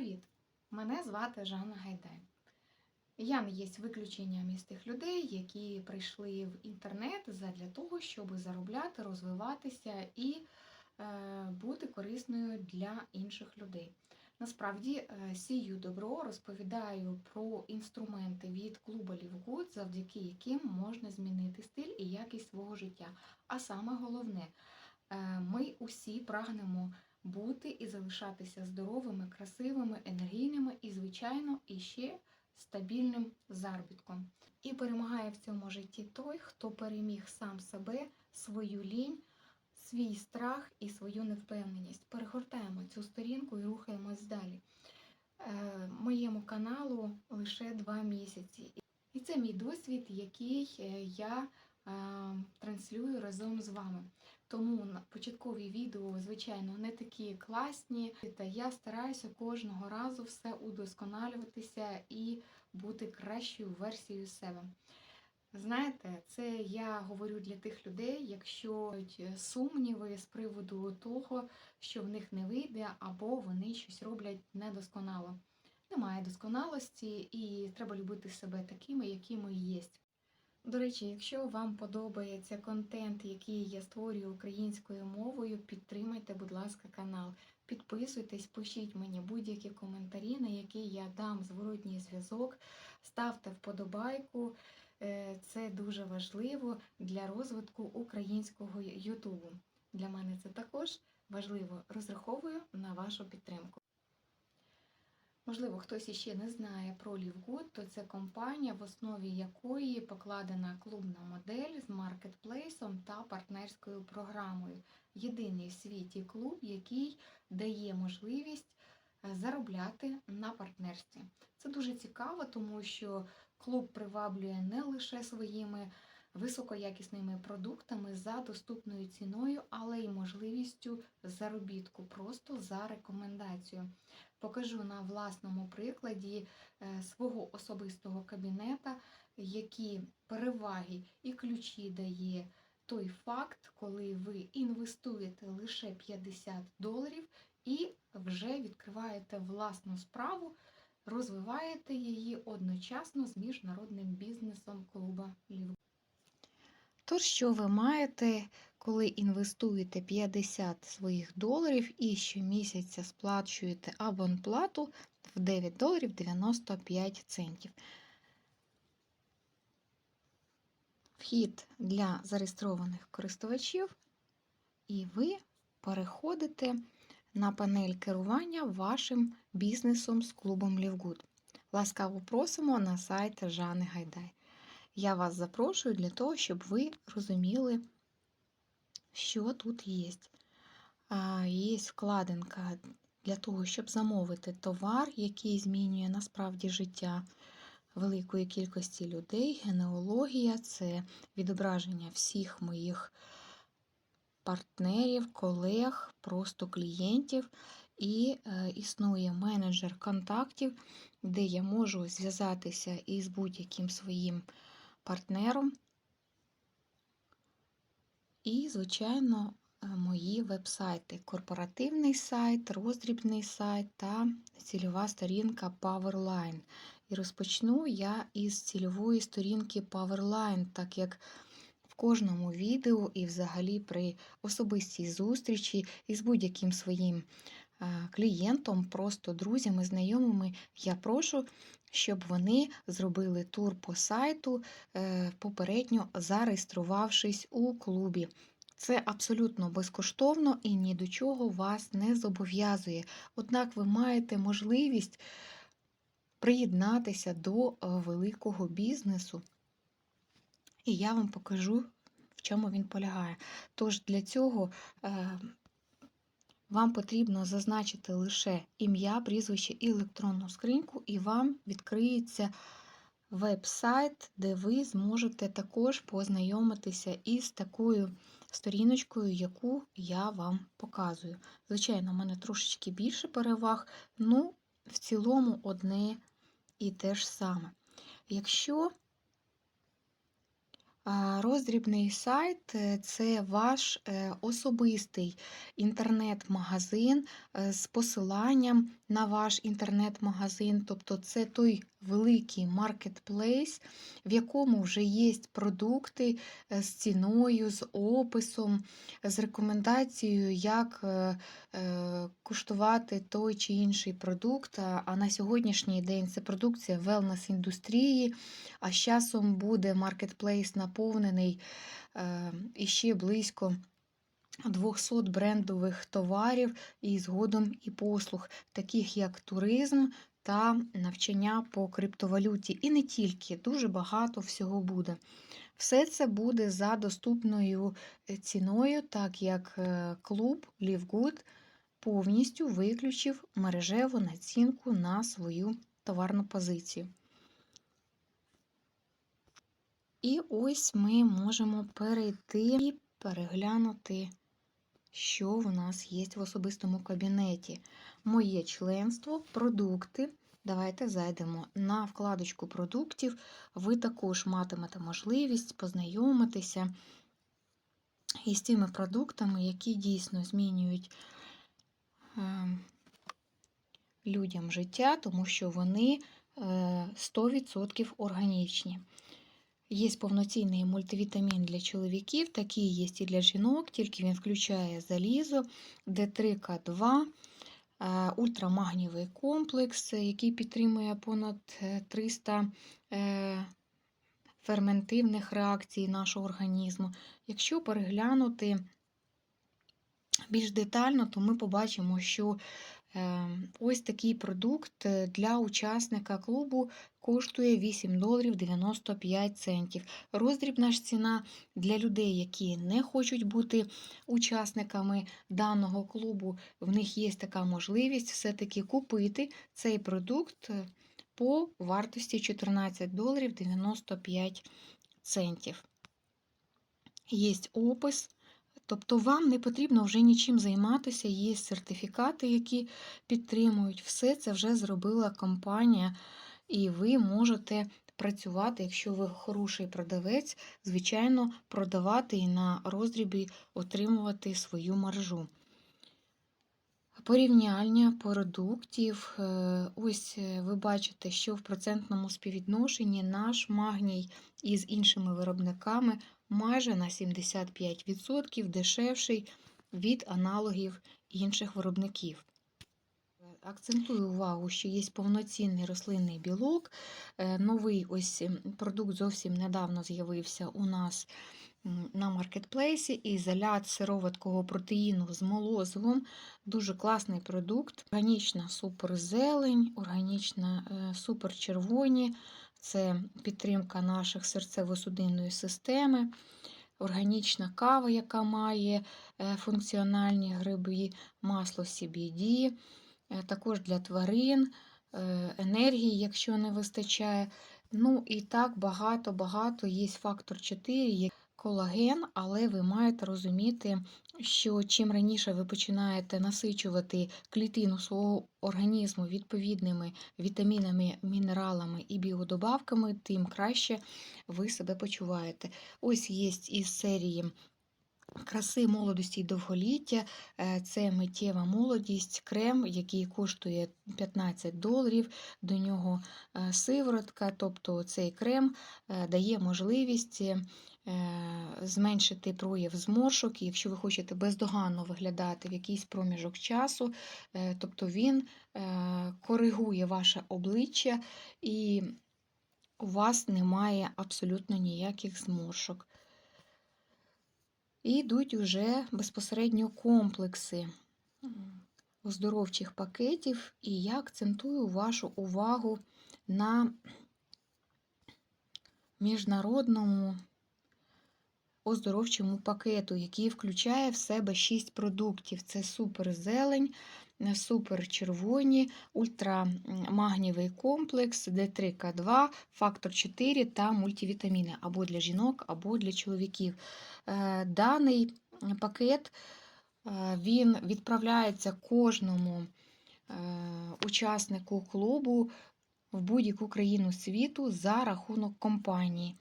Привіт! Мене звати Жанна Гайдай. Я не є виключенням із тих людей, які прийшли в інтернет задля того, щоб заробляти, розвиватися і е, бути корисною для інших людей. Насправді е, сію добро розповідаю про інструменти від клубу Лівгуд, завдяки яким можна змінити стиль і якість свого життя. А саме головне, е, ми усі прагнемо бути і залишатися здоровими, красивими, енергійними і, звичайно, іще стабільним заробітком. І перемагає в цьому житті той, хто переміг сам себе, свою лінь, свій страх і свою невпевненість. Перегортаємо цю сторінку і рухаємось далі. Е, моєму каналу лише два місяці. І це мій досвід, який е, я е, транслюю разом з вами. Тому початкові відео, звичайно, не такі класні, та я стараюся кожного разу все удосконалюватися і бути кращою версією себе. Знаєте, це я говорю для тих людей, якщо є сумніви з приводу того, що в них не вийде, або вони щось роблять недосконало. Немає досконалості, і треба любити себе такими, якими є. До речі, якщо вам подобається контент, який я створюю українською мовою, підтримайте, будь ласка, канал. Підписуйтесь, пишіть мені будь-які коментарі, на які я дам зворотній зв'язок. Ставте вподобайку. Е, Це дуже важливо для розвитку українського Ютубу. Для мене це також важливо. Розраховую на вашу підтримку. Можливо, хтось іще не знає про Лівгуд, то це компанія, в основі якої покладена клубна модель з маркетплейсом та партнерською програмою. Єдиний в світі клуб, який дає можливість е, заробляти на партнерстві. Це дуже цікаво, тому що клуб приваблює не лише своїми високоякісними продуктами за доступною ціною, але й можливістю заробітку просто за рекомендацією. Покажу на власному прикладі е, свого особистого кабінета, які переваги і ключі дає той факт, коли ви інвестуєте лише 50 доларів і вже відкриваєте власну справу, розвиваєте її одночасно з міжнародним бізнесом клуба Лів. Тож, що ви маєте, коли інвестуєте 50 своїх доларів і щомісяця сплачуєте абонплату в 9 доларів 95 центів. Вхід для зареєстрованих користувачів, і ви переходите на панель керування вашим бізнесом з клубом Лівгуд. Ласкаво просимо на сайт Жани Гайдай. Я вас запрошую для того, щоб ви розуміли, що тут є. Є вкладинка для того, щоб замовити товар, який змінює насправді життя великої кількості людей. Генеалогія це відображення всіх моїх партнерів, колег, просто клієнтів. І е, існує менеджер контактів, де я можу зв'язатися із будь-яким своїм партнером. І, звичайно, е, мої веб-сайти: корпоративний сайт, роздрібний сайт та цільова сторінка Powerline. І розпочну я із цільової сторінки Powerline, так як в кожному відео і взагалі при особистій зустрічі із будь-яким своїм е, клієнтом, просто друзями, знайомими, я прошу, щоб вони зробили тур по сайту, е, попередньо зареєструвавшись у клубі. Це абсолютно безкоштовно і ні до чого вас не зобов'язує. Однак ви маєте можливість приєднатися до е, великого бізнесу, і я вам покажу, в чому він полягає. Тож для цього е, вам потрібно зазначити лише ім'я, прізвище і електронну скриньку, і вам відкриється веб-сайт, де ви зможете також познайомитися із такою сторіночкою, яку я вам показую. Звичайно, у мене трошечки більше переваг, ну, в цілому одне і те ж саме. Якщо Роздрібний сайт е, це ваш е, особистий інтернет-магазин е, з посиланням на ваш інтернет-магазин. Тобто це той великий маркетплейс, в якому вже є продукти е, з ціною, з описом, з рекомендацією, як е, е, куштувати той чи інший продукт. А на сьогоднішній день це продукція велнес-індустрії. А з часом буде маркетплейс наповнений іще близько 200 брендових товарів і згодом і послуг, таких як туризм та навчання по криптовалюті. І не тільки, дуже багато всього буде. Все це буде за доступною е, ціною, так як е, клуб LiveGood повністю виключив мережеву націнку на свою товарну позицію. І ось ми можемо перейти і переглянути, що в нас є в особистому кабінеті. Моє членство, продукти. Давайте зайдемо на вкладочку продуктів. Ви також матимете можливість познайомитися із тими продуктами, які дійсно змінюють е, людям життя, тому що вони е, 100% органічні. Є повноцінний мультивітамін для чоловіків, такий є і для жінок, тільки він включає залізо, Д3К2, е, ультрамагнієвий комплекс, який підтримує понад 300 е, ферментивних реакцій нашого організму. Якщо переглянути більш детально, то ми побачимо, що е, ось такий продукт для учасника клубу коштує 8 доларів 95 центів. Роздрібна ж ціна для людей, які не хочуть бути учасниками даного клубу, в них є така можливість все-таки купити цей продукт по вартості 14 доларів 95 центів. Є опис. Тобто вам не потрібно вже нічим займатися, є сертифікати, які підтримують. Все це вже зробила компанія, і ви можете працювати, якщо ви хороший продавець, звичайно, продавати і на роздрібі отримувати свою маржу. Порівняння продуктів. Е, ось е, ви бачите, що в процентному співвідношенні наш магній із іншими виробниками майже на 75% дешевший від аналогів інших виробників. Акцентую увагу, що є повноцінний рослинний білок. Е, новий ось продукт зовсім недавно з'явився у нас на маркетплейсі. Ізолят сироваткого протеїну з молозивом. Дуже класний продукт. Органічна суперзелень, органічна е, суперчервоні. Це підтримка наших серцево-судинної системи. Органічна кава, яка має е, функціональні гриби, масло CBD, також для тварин, енергії, якщо не вистачає. Ну і так багато-багато є фактор 4, колаген, але ви маєте розуміти, що чим раніше ви починаєте насичувати клітину свого організму відповідними вітамінами, мінералами і біодобавками, тим краще ви себе почуваєте. Ось є із серії. Краси молодості і довголіття е, це миттєва молодість, крем, який коштує 15 доларів. До нього е, сиворотка, тобто цей крем е, дає можливість зменшити прояв зморшок, якщо ви хочете бездоганно виглядати в якийсь проміжок часу, тобто він коригує ваше обличчя і у вас немає абсолютно ніяких зморшок. І йдуть уже безпосередньо комплекси оздоровчих пакетів, і я акцентую вашу увагу на міжнародному оздоровчому пакету, який включає в себе 6 продуктів: це суперзелень, суперчервоні, ультрамагнієвий комплекс, Д3К2, фактор 4 та мультивітаміни або для жінок, або для чоловіків. Е, даний пакет е, він відправляється кожному е, учаснику клубу в будь-яку країну світу за рахунок компанії.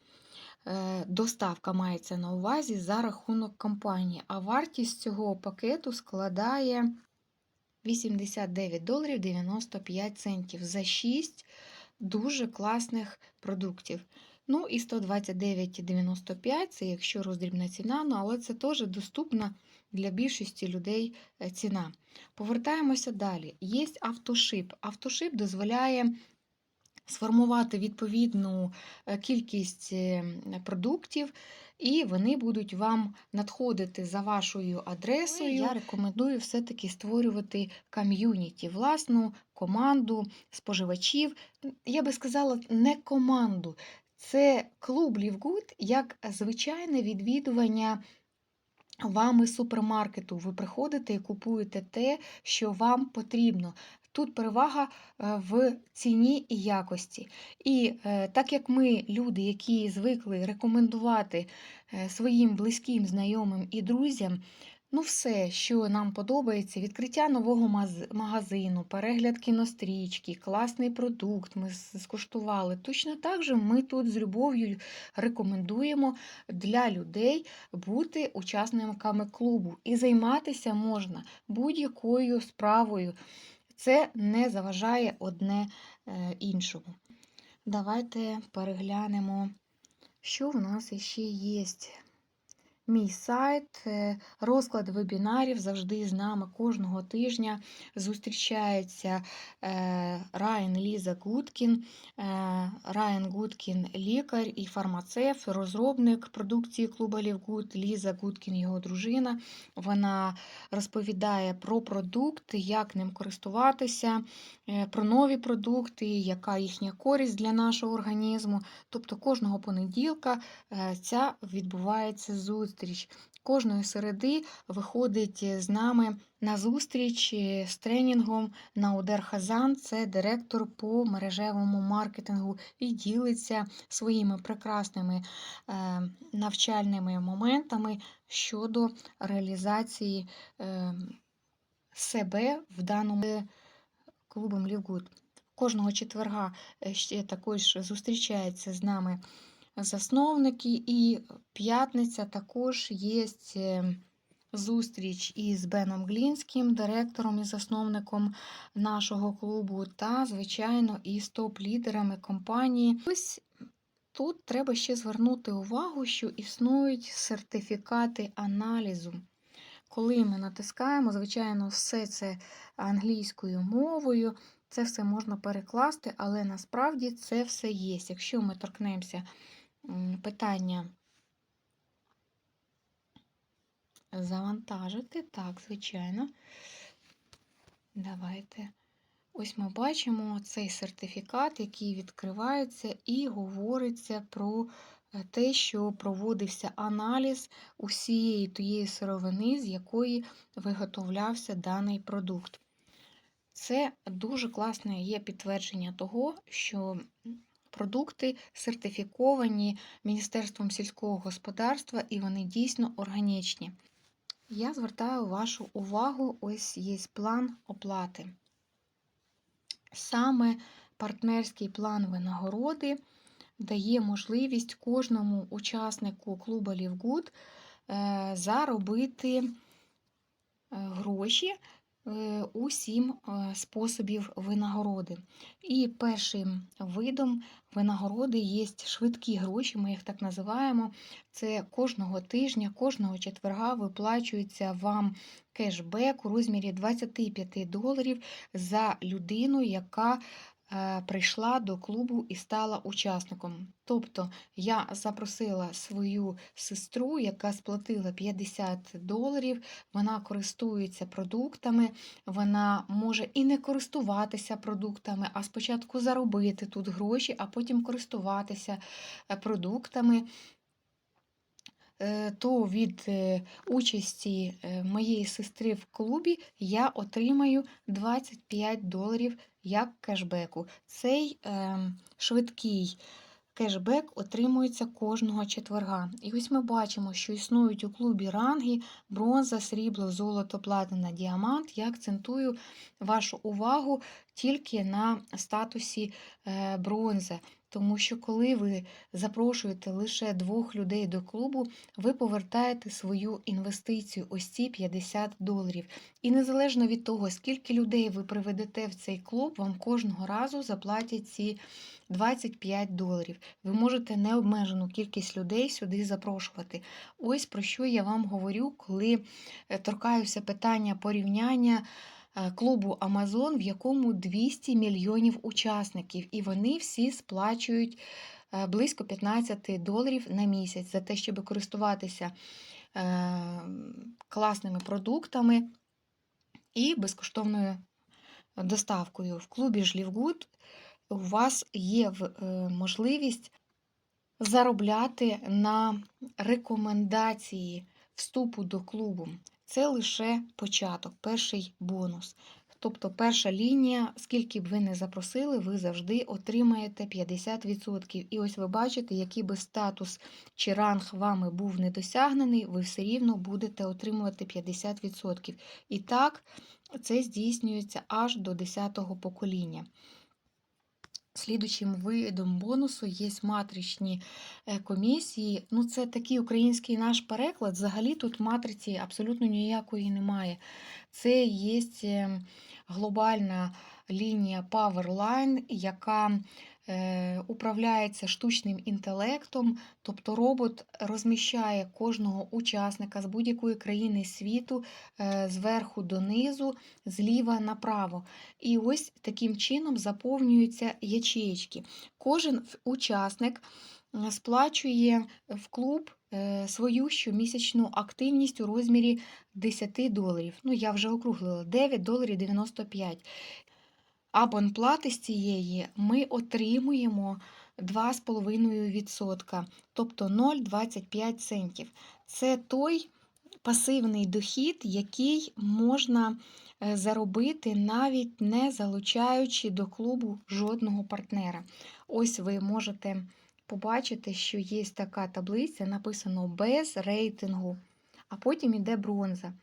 е, доставка мається на увазі за рахунок компанії, а вартість цього пакету складає 89 доларів 95 центів за 6 дуже класних продуктів. Ну і 129,95 це якщо роздрібна ціна, ну але це теж доступна для більшості людей е, ціна. Повертаємося далі. Є автошип. Автошип дозволяє сформувати відповідну е, кількість е, продуктів, і вони будуть вам надходити за вашою адресою. Я рекомендую все-таки створювати ком'юніті, власну команду споживачів. Я би сказала, не команду. Це клуб Лівгуд як звичайне відвідування вами супермаркету. Ви приходите і купуєте те, що вам потрібно. Тут перевага е, в ціні і якості. І е, так як ми, люди, які звикли рекомендувати е, своїм близьким, знайомим і друзям, ну все, що нам подобається, відкриття нового магазину, перегляд кінострічки, класний продукт, ми скуштували. Точно так же ми тут з любов'ю рекомендуємо для людей бути учасниками клубу. І займатися можна будь-якою справою. Це не заважає одне е, іншому. Давайте переглянемо, що в нас ще є. Мій сайт, е, розклад вебінарів завжди з нами кожного тижня зустрічається е, Райан Ліза Гудкін. Е, Райан Гудкін лікар і фармацевт, розробник продукції клуба Лівгуд, Ліза Гудкін, його дружина. Вона розповідає про продукт, як ним користуватися, про нові продукти, яка їхня користь для нашого організму. Тобто кожного понеділка ця відбувається зустріч. Кожної середи виходить з нами на зустріч е, з тренінгом Наудер Хазан, це директор по мережевому маркетингу, і ділиться своїми прекрасними е, навчальними моментами щодо реалізації е, себе в даному клубом Лівгуд. Кожного четверга е, ще також зустрічається з нами засновники, і п'ятниця також є е, зустріч із Беном Глінським, директором і засновником нашого клубу, та, звичайно, із топ-лідерами компанії. Ось тут треба ще звернути увагу, що існують сертифікати аналізу. Коли ми натискаємо, звичайно, все це англійською мовою, це все можна перекласти, але насправді це все є. Якщо ми торкнемося питання завантажити, так, звичайно. Давайте. Ось ми бачимо цей сертифікат, який відкривається, і говориться про е, те, що проводився аналіз усієї тієї сировини, з якої виготовлявся даний продукт. Це дуже класне є підтвердження того, що продукти сертифіковані Міністерством сільського господарства і вони дійсно органічні. Я звертаю вашу увагу, ось є план оплати. Саме партнерський план винагороди дає можливість кожному учаснику клуба Лівгуд е, заробити е, гроші у сім способів винагороди. І першим видом винагороди є швидкі гроші, ми їх так називаємо. Це кожного тижня, кожного четверга виплачується вам кешбек у розмірі 25 доларів за людину, яка е, прийшла до клубу і стала учасником. Тобто я запросила свою сестру, яка сплатила 50 доларів, вона користується продуктами, вона може і не користуватися продуктами, а спочатку заробити тут гроші, а потім користуватися е, продуктами. Е, то від е, участі моєї сестри в клубі я отримаю 25 доларів як кешбеку. Цей е, швидкий кешбек отримується кожного четверга. І ось ми бачимо, що існують у клубі ранги, бронза, срібло, золото, платина, діамант. Я акцентую вашу увагу тільки на статусі бронзи. Тому що коли ви запрошуєте лише двох людей до клубу, ви повертаєте свою інвестицію, ось ці 50 доларів. І незалежно від того, скільки людей ви приведете в цей клуб, вам кожного разу заплатять ці 25 доларів. Ви можете необмежену кількість людей сюди запрошувати. Ось про що я вам говорю, коли е, торкаюся питання порівняння е, клубу Amazon, в якому 200 мільйонів учасників, і вони всі сплачують е, близько 15 доларів на місяць за те, щоб користуватися е, класними продуктами і безкоштовною доставкою. В клубі ж Лівгуд у вас є е, можливість заробляти на рекомендації вступу до клубу. Це лише початок, перший бонус. Тобто перша лінія, скільки б ви не запросили, ви завжди отримаєте 50%. І ось ви бачите, який би статус чи ранг вами був не досягнений, ви все рівно будете отримувати 50%. І так, це здійснюється аж до 10-го покоління. Слідучим видом бонусу є матричні е, комісії. Ну, це такий український наш переклад. Взагалі тут матриці абсолютно ніякої немає. Це є е, глобальна лінія Powerline, яка управляється штучним інтелектом, тобто робот розміщає кожного учасника з будь-якої країни світу е, зверху донизу, зліва направо. І ось таким чином заповнюються ячеєчки. Кожен учасник е, сплачує в клуб е, свою щомісячну активність у розмірі 10 доларів. Ну, я вже округлила 9 доларів 95. Абонплати з цієї ми отримуємо 2,5%, тобто 0,25 центів. Це той пасивний дохід, який можна е, заробити навіть не залучаючи до клубу жодного партнера. Ось ви можете побачити, що є така таблиця, написано без рейтингу, а потім іде бронза.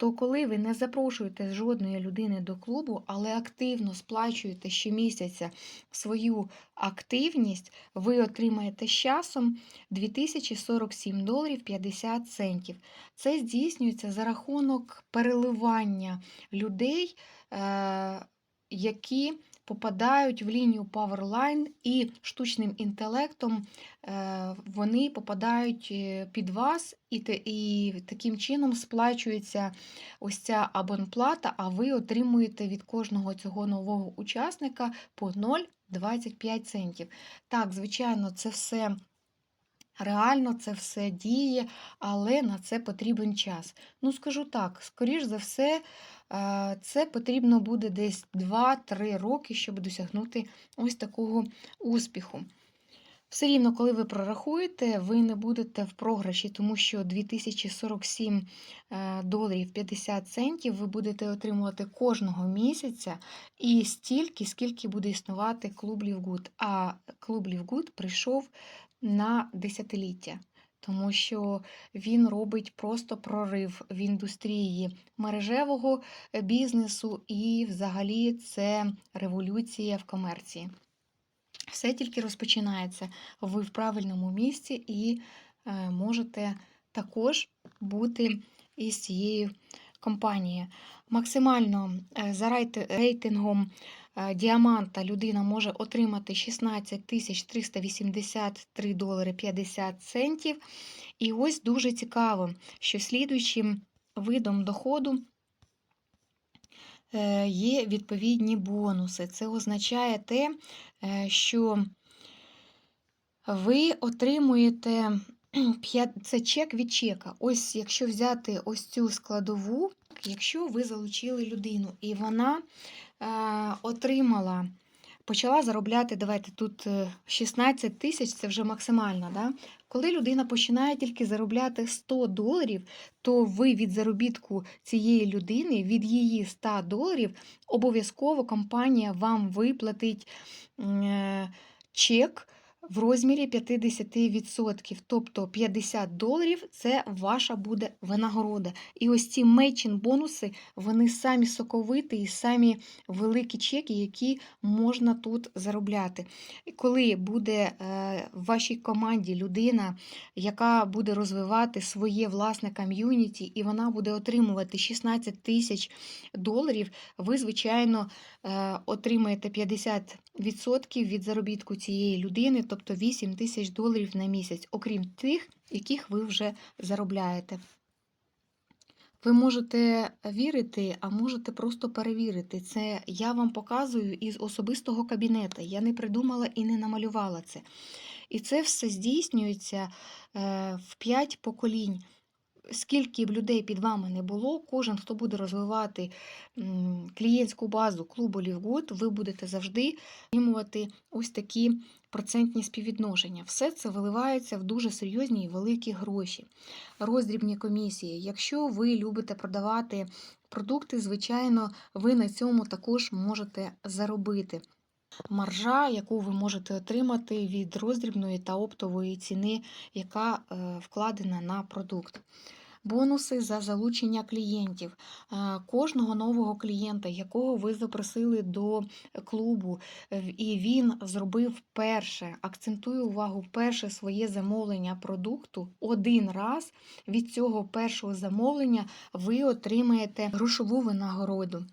То коли ви не запрошуєте жодної людини до клубу, але активно сплачуєте щомісяця свою активність, ви отримаєте з часом 2047 доларів 50 центів. Це здійснюється за рахунок переливання людей, е, які попадають в лінію Powerline і штучним інтелектом е, вони попадають е, під вас, і, і таким чином сплачується ось ця абонплата, а ви отримуєте від кожного цього нового учасника по 0,25 центів. Так, звичайно, це все реально, це все діє, але на це потрібен час. Ну, скажу так, скоріш за все, е, це потрібно буде десь 2-3 роки, щоб досягнути ось такого успіху. Все рівно, коли ви прорахуєте, ви не будете в програші, тому що 2047 е, доларів 50 центів ви будете отримувати кожного місяця і стільки, скільки буде існувати клуб Лівгуд. А клуб Лівгуд прийшов на десятиліття. Тому що він робить просто прорив в індустрії мережевого е, бізнесу, і взагалі це революція в комерції. Все тільки розпочинається. Ви в правильному місці і е, можете також бути із цією компанією. Максимально е, за рейтингом діаманта людина може отримати 16 тисяч 383 долари 50 центів. І ось дуже цікаво, що слідуючим видом доходу е, є відповідні бонуси. Це означає те, е, що ви отримуєте це чек від чека. Ось якщо взяти ось цю складову, якщо ви залучили людину і вона е, отримала, почала заробляти, давайте тут е, 16 тисяч, це вже максимально. Да? Коли людина починає тільки заробляти 100 доларів, то ви від заробітку цієї людини, від її 100 доларів, обов'язково компанія вам виплатить е, чек в розмірі 50%. Тобто 50 доларів це ваша буде винагорода. І ось ці мейчин бонуси, вони самі соковиті і самі великі чеки, які можна тут заробляти. І Коли буде е, в вашій команді людина, яка буде розвивати своє власне ком'юніті, і вона буде отримувати 16 тисяч доларів, ви, звичайно, е, отримаєте 50% від заробітку цієї людини, тобто 8 тисяч доларів на місяць, окрім тих, яких ви вже заробляєте. Ви можете вірити, а можете просто перевірити. Це я вам показую із особистого кабінету. Я не придумала і не намалювала це. І це все здійснюється е, в 5 поколінь. Скільки б людей під вами не було, кожен, хто буде розвивати клієнтську базу клубу Лівгуд, ви будете завжди отримувати ось такі процентні співвідношення. Все це виливається в дуже серйозні і великі гроші. Роздрібні комісії. Якщо ви любите продавати продукти, звичайно, ви на цьому також можете заробити. Маржа, яку ви можете отримати від роздрібної та оптової ціни, яка е, вкладена на продукт. Бонуси за залучення клієнтів. Е, Кожного нового клієнта, якого ви запросили до клубу, е, і він зробив перше, акцентую увагу, перше своє замовлення продукту один раз. Від цього першого замовлення ви отримаєте грошову винагороду.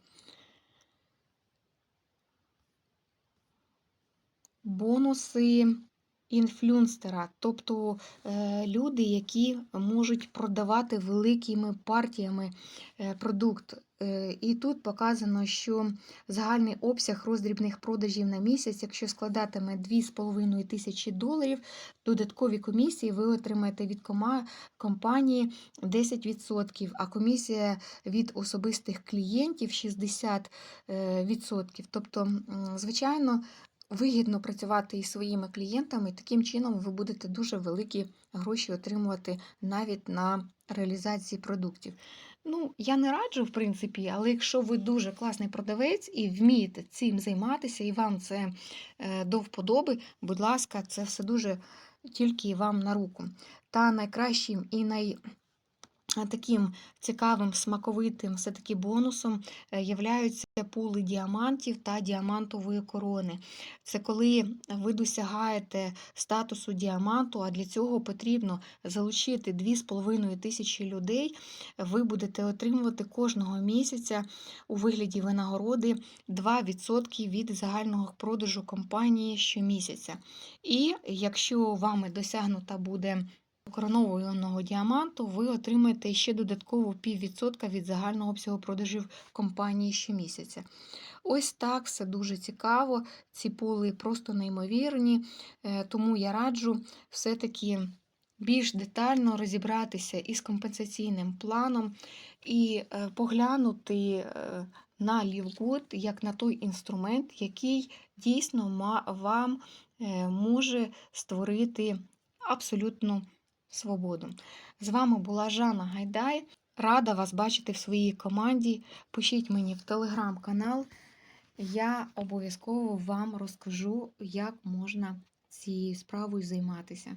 Бонуси інфлюнстера, тобто е, люди, які можуть продавати великими партіями е, продукт. Е, І тут показано, що загальний обсяг роздрібних продажів на місяць, якщо складатиме 2,5 тисячі доларів, додаткові комісії ви отримаєте від компанії 10%, а комісія від особистих клієнтів 60%. е, відсотків. Тобто, звичайно, вигідно працювати із своїми клієнтами, таким чином ви будете дуже великі гроші отримувати навіть на реалізації продуктів. Ну, я не раджу, в принципі, але якщо ви дуже класний продавець і вмієте цим займатися, і вам це е, до вподоби, будь ласка, це все дуже тільки вам на руку. Та найкращим і най... таким цікавим, смаковитим все-таки бонусом е, являються пули діамантів та діамантової корони. Це коли ви досягаєте статусу діаманту, а для цього потрібно залучити 2,5 тисячі людей, ви будете отримувати кожного місяця у вигляді винагороди 2% від загального продажу компанії щомісяця. І якщо вами досягнута буде коронованого діаманту, ви отримаєте ще додатково піввідсотка від загального обсягу продажів компанії щомісяця. Ось так все дуже цікаво. Ці пули просто неймовірні, е, тому я раджу все-таки більш детально розібратися із компенсаційним планом і е, поглянути е, на Лівгуд як на той інструмент, який дійсно вам може створити абсолютну свободу. З вами була Жанна Гайдай. Рада вас бачити в своїй команді. Пишіть мені в телеграм-канал. Я обов'язково вам розкажу, як можна цією справою займатися.